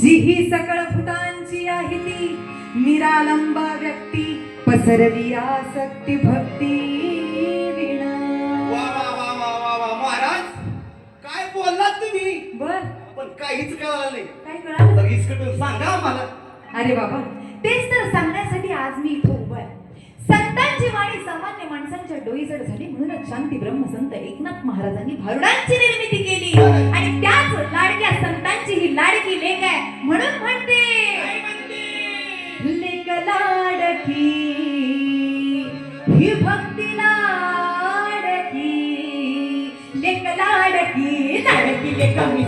जी ही सकळ फुटांची आहे ती. निरालंबा व्यक्ती पसरली आसक्ती भक्ती विना वा वा वा वा वा वा महाराज काय बोललात तुम्ही? बर. पण काहीच कळालं नाही. काय कळालं तर इसकटून सांगा आम्हाला. अरे बाबा तेच तर सांगण्यासाठी आज मी इथं उभा आहे. संतांची वाणी सामान्य माणसांच्या डोईजड झाली. म्हणूनच शांती ब्रह्मसंत एकनाथ महाराजांनी भारुडांची निर्मिती केली. आणि त्याच लाडक्या संतांची ही लाडकी लेख आहे. म्हणून म्हणते लेख लाडकी ही भक्ती लाडकी लेख लाडकी लाडकी लेख मी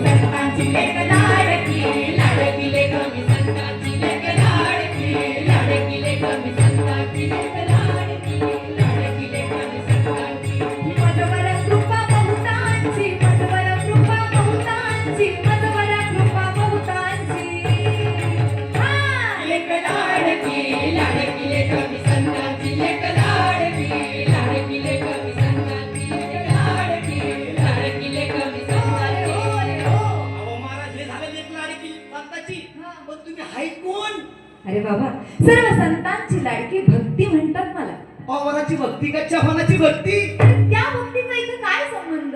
भक्ती का चव्हाणाची भक्ती. त्या भक्तीचा इथे काय संबंध?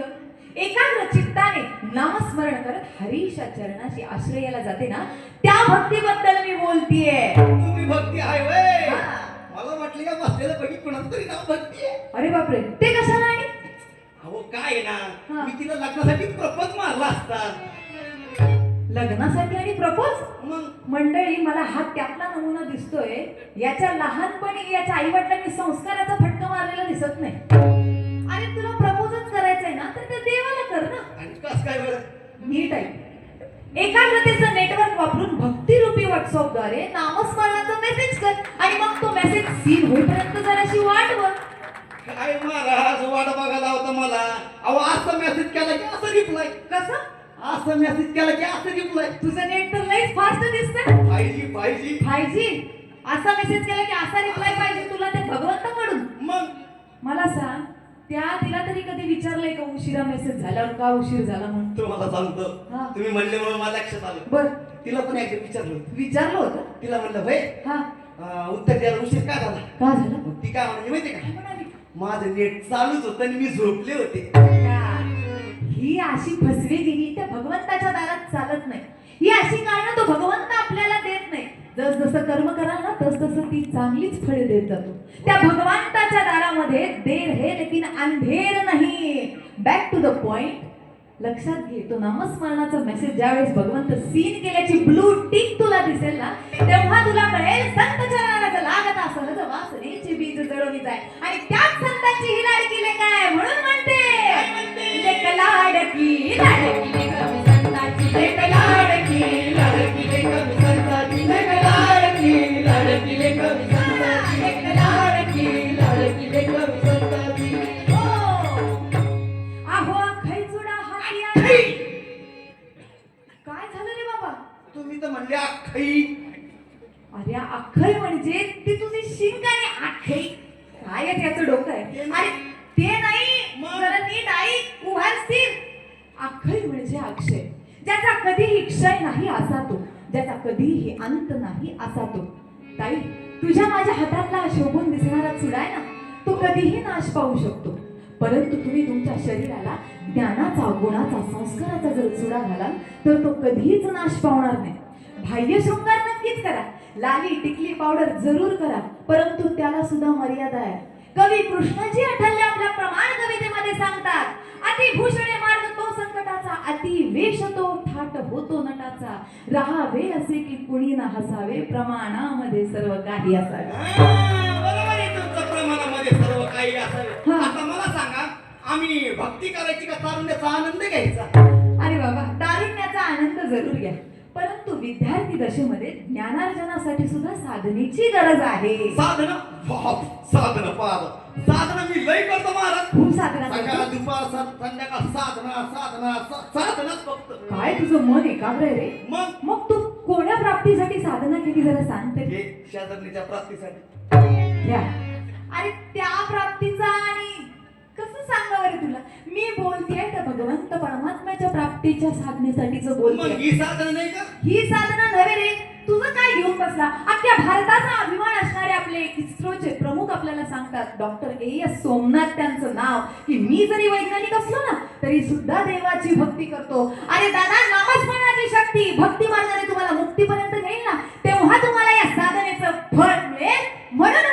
एकाग्र चित्ताने नामस्मरण करत हरीशा चरणाशी आश्रयाला जाते ना त्या भक्तीबद्दल मी बोलतीये. तुम्ही भक्ती आहे वय. मला वाटलं का बसलेलं बघी कुणाचं तरी नाव भक्ती आहे. अरे बापरे ते कशाला आणि अहो काय आहे. ना मी तिला लग्नासाठी प्रपोज मारला असता. लग्नासाठी आणि प्रपोज? मंडळी मला हा त्यातला नमुना दिसतोय याच्या लहानपणी याच्या आई वडिलांनी संस्काराचा फटका मारलेला दिसत नाही. अरे तुला प्रपोजच करायचंय ना तर ते देवाला कर ना. आणि कस काय बरं? नीट आहे एकाग्रतेचं नेटवर्क वापरून भक्तिरूपी व्हॉट्सअपद्वारे नामस्मरणाचा मेसेज कर आणि मग तो मेसेज सीन होईपर्यंत जराशी वाट बघ. काय महाराज वाट बघायला होता मला? अहो असं मेसेज केला की असं रिप्लाय कसं? असं मेसेज केला की असं रिप्लाय तुझं नेट तर लईच फास्ट दिसतंय. पाहिजे पाहिजे. फाय जी असा मेसेज केला की असा रिप्लाय पाहिजे तुला ते भगवंताकडून मग? मला सांग त्या तिला तरी कधी विचारलंय का उशिरा मेसेज झाल्यावर? का उशीर झाला म्हणून? तुम्हाला सांगतो. हा. तुम्ही म्हणले म्हणून मला लक्षात आलं. बर. तिला पण एकदा विचारलं. विचारलं होतं? तिला म्हणलं भाई हा. उत्तर द्यायला उशीर का झाला? का झालं? मग ती काय म्हणजे माहिती काय का म्हणाली? माझं नेट चालूच होतं आणि मी झोपले होते? ही अशी फसवेगिरी त्या भगवंताच्या दारात चालत नाही. ही अशी कारण तो भगवंत जसं कर्म कराल ना तस तसं ती चांगलीच फळे देत. जातो त्या भगवंताच्या दारामध्ये देर हे लेकिन अंधेर नाही. बॅक टू द पॉइंट लक्षात घे तो नामस्मरणाचा मेसेज ज्यावेळेस भगवंत सीन केल्याची ब्लू टिक तुला दिसेल ना तेव्हा तुला कळेल संत चरणाचा लागता सहज वासनेची बीज जळवणीच आहे आणि त्याच संतांची काय झालं रे बाबा? तुम्ही तर म्हणले अख्खी अरे अख्खई म्हणजे ती तुझी शिंक आणि अख्खई. काय त्याचं डोकं आहे? अरे ते नाही? जरा नीट ऐक उभार स्थिर अख्खई म्हणजे अक्षय. ज्याचा कधीही क्षय नाही असा तो. ज्याचा कधीही अंत नाही असा तो. ताई तुझ्या माझ्या हातातला शोभून दिसणारा चुडा आहे ना तो कधीही नाश पाहू शकतो. परंतु तुम्ही तुमच्या शरीराला ज्ञानाचा गुणाचा संस्काराचा जर चुडा घालाल तर तो कधीच नाश पावणार नाही. बाह्य शृंगार नक्कीच करा. लाली टिकली पावडर जरूर करा. परंतु त्याला सुद्धा मर्यादा आहे. कवी कृष्णाजी आठवले आपल्या प्रमाण कवितेमध्ये सांगतात अतिभूषणे मार्ग तो संकटाचा अति वेश तो थाट होतो नटाचा. राहावे असे की कुणी ना हसावे प्रमाणामध्ये सर्व काही असावे. बरोबर आहे तुमचं प्रमाणामध्ये सर्व काही असावे. आता मला आम्ही भक्ती करायची का? तारुण्याचा आनंद घ्यायचा. अरे बाबा तारुण्याचा आनंद जरूर घ्या. परंतु विद्यार्थी दशेमध्ये ज्ञानार्जनासाठी सुद्धा साधनेची गरज आहे. साधना? साधना पार साधना मी लय करतो महाराज. खूप साधना सकाळ. दुपार संध्याकाळ साधना साधना साधनाच फक्त. काय तुझं मन एकाग्र आहे रे? मग मग तू कोण्या प्राप्तीसाठी साधना केली जरा सांगते शेजारणीच्या प्राप्तीसाठी. अरे त्या प्राप्तीचा आणि कसं सांगावं रे तुला? मी बोलतेय त्या भगवंत परमात्म्याच्या प्राप्तीच्या साधनेसाठीच मग बोलते ही साधन नाही का? ही साधना नव्हे रे. तुझं काय घेऊन बसला? अख्ख्या भारताचा अभिमान असणारे आपले इस्रोचे प्रमुख आपल्याला सांगतात डॉक्टर ए एस सोमनाथ त्यांचं नाव. की मी जरी वैज्ञानिक असलो ना तरी सुद्धा देवाची भक्ती करतो. अरे दादा नामस्मरणाची शक्ती भक्ती मार्गाने तुम्हाला मुक्तीपर्यंत घेईल ना तेव्हा तुम्हाला या साधनेचं फळ मिळेल. म्हणून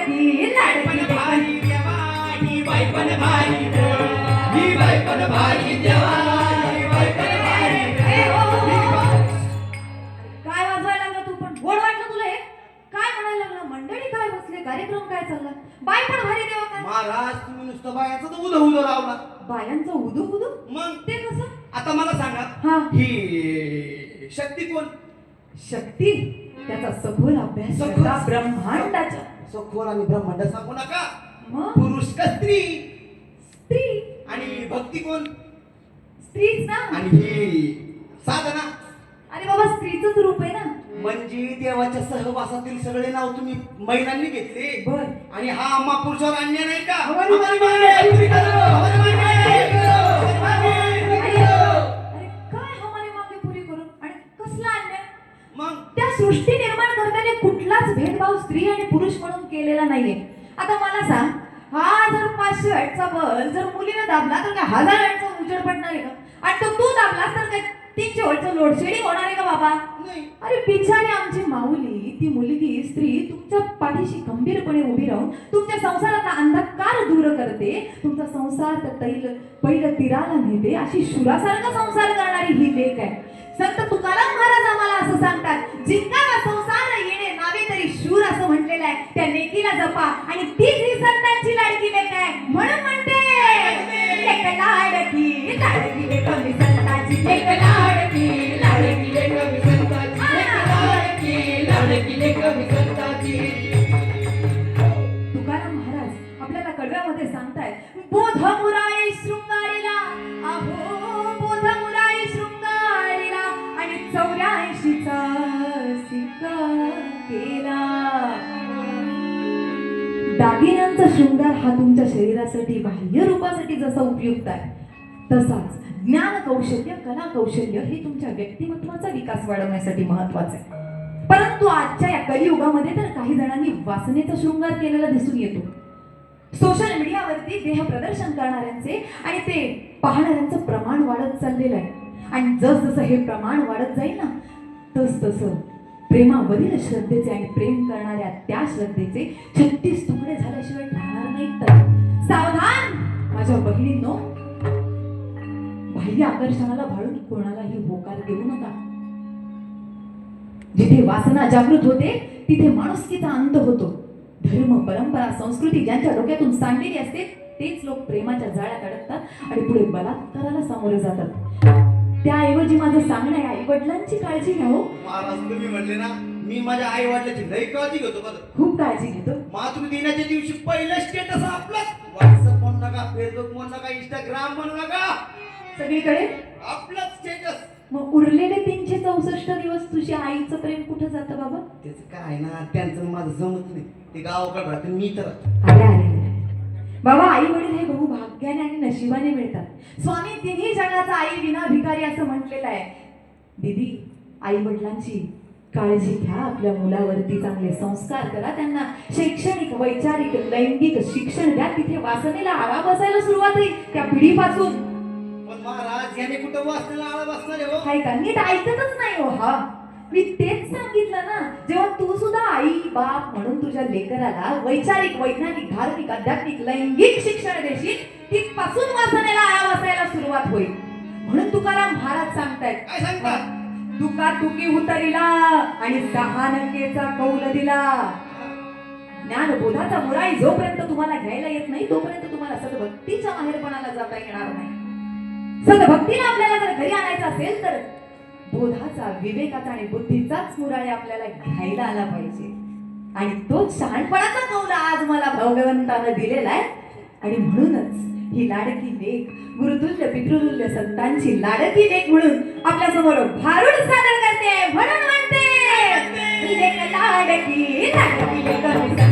लाडकी लाडकी पण लेक. भारी देवा, ही बाई पण भारी देवा, ही बाई पण भारी देवा, ही. बाई पण भारी. काय वाजवायला लागला तू पण? गोड वाटलं तुला हे? काय म्हणायला लागला? मंडळी काय बसले? कार्यक्रम काय चालला? बाय पण भारी देवा काय महाराज तुम्ही नुसतं बायाचं तर उदं उदं लावला. बायांचं उदू उदू मग? ते कसं? आता मला सांगा हा. ही शक्ती कोण? शक्ती? त्याचा सखोल अभ्यास सखोल- करता ब्रह्मांडाच्या सखोल आणि ब्रह्मांड सांगू नका. पुरुष का स्त्री? स्त्री. आणि भक्ती कोण? स्त्रीच ना? आणि ही साधना. अरे बाबा स्त्रीच रूप आहे ना? म्हणजे देवाच्या सहवासातील सगळे नाव तुम्ही महिलांनी घेतले. आणि हा अम्मा पुरुषावर अन्याय नाही का? नाहीये. आता मला सांग हा जर पाचशे वॅटचा बल जर मुलीने दाबला तर काय हजार वॅटचा उजेड पडणार आहे का? आणि तो तू दाबलास तर काय तीनशे वॅटचं लोडशेडिंग होणार आहे का बाबा? नाही. अरे बिचारी आमची माऊली ती मुलगी स्त्री तुमच्या पाठीशी खंबीरपणे उभी राहून तुमच्या संसाराचा अंधकार दूर करते. तुमचा संसार तर तैल पहिलं तिराला नेते. अशी शुरासारखा संसार करणारी ही लेख आहे. संत तुकाराम महाराज आम्हाला असं सांगतात जिंकावा संसार येणे नावे तरी शूर असं म्हटलेलं आहे. त्या नेकीला जपा आणि तीच ही संतांची लाडकी लेख आहे. म्हणून म्हणते लेक लाडकी लाडकी लेक मी संतांची. लेक लाडकी लाडकी लेक मी संतांची. लेक लाडकी लाडकी लेक मी संतांची. तुकाराम महाराज आपल्याला कडव्यामध्ये सांगतायत बोध मुराई शृंगारीला दागिन्यांचा शृंगार हा तुमच्या शरीरासाठी बाह्य रूपासाठी जसा उपयुक्त आहे तसाच ज्ञान कौशल्य कला कौशल्य हे तुमच्या व्यक्तिमत्वाचा विकास वाढवण्यासाठी महत्वाचं आहे. परंतु आजच्या या कलियुगामध्ये तर काही जणांनी वासनेचा शृंगार केलेला दिसून येतो. सोशल मीडियावरती देह प्रदर्शन करणाऱ्यांचे आणि ते पाहणाऱ्यांचं प्रमाण वाढत चाललेलं आहे. आणि जस जसं हे प्रमाण वाढत जाईल ना तस तसं प्रेमावरील श्रद्धेचे आणि प्रेम करणाऱ्या त्या श्रद्धेचे छत्तीस माझ्या बहिणींनो बाह्य आकर्षणाला भाळून कोणालाही होकार देऊ नका. जिथे वासना जागृत होते तिथे माणुसकीचा अंत होतो. धर्म परंपरा संस्कृती ज्यांच्या डोक्यातून सांडलेली असते तेच लोक प्रेमाच्या जाळ्यात अडकतात आणि पुढे बलात्काराला सामोरे जातात. त्याऐवजी माझं सांगणं आहे आई वडिलांची काळजी घ्या हो. महाराज तुम्ही म्हणले ना मी माझ्या आई वडिलांची लई काळजी घेतो बरं. खूप काळजी घेतो. मातृदिनाच्या दिवशी पहिलं स्टेटस आपलंच व्हॉट्सअप नका फेसबुक म्हणू नका इंस्टाग्राम म्हणू नका. सगळीकडे? आपलंच स्टेटस मग उरलेले तीनशे चौसष्ट दिवस तुझ्या आईचं प्रेम कुठं जातं बाबा? त्याचं काय ना त्यांचं माझं जमत नाही. ते गावाकडे राहते मी तर अरे अरे अरे. बाबा आई वडील हे बहु भाग्याने आणि नशिबाने मिळतात. स्वामी तिन्ही जगाचा आई विना भिकारी असं म्हटलेलं आहे. दीदी आई वडिलांची काळजी घ्या आपल्या मुलावरती चांगले संस्कार करा. त्यांना शैक्षणिक वैचारिक लैंगिक शिक्षण द्या. तिथे वासनेला आळा बसायला सुरुवात होईल त्या पिढीपासून. पण महाराज याने कुठं आळा बसणार हो? हाय का? नीट ऐकतच नाही हो हा. मी तेच सांगितलं ना जेव्हा तू सुद्धा आई बाप म्हणून तुझ्या लेकराला वैचारिक वैज्ञानिक धार्मिक आध्यात्मिक लैंगिक शिक्षण देशील तिथपासून वासनेला आळा बसायला सुरुवात होईल. म्हणून तुकाराम महाराज सांगतायत काय सांगतात तुका तुकी उतरिला आणि सहानकेचा कौल दिला. ज्ञान बोधाचा मुराई जोपर्यंत तुम्हाला घ्यायला येत नाही तोपर्यंत तुम्हाला सदभक्तीच्या माहेरपणाला जाता येणार नाही. सदभक्तीला आपल्याला जर घरी आणायचं असेल तर बोधाचा विवेकाचा आणि बुद्धीचाच मुराई आपल्याला घ्यायला आला पाहिजे. आणि तोच शहाणपणाचा कौल आज मला भगवंतानं दिलेला आहे. आणि म्हणूनच ही लाडकी लेख गुरुतुल्य पितृतुल्य संतांची लाडकी लेख म्हणून आपल्यासमोर भारूड सादर करते म्हणून म्हणते. लाडकी लाडकी लेख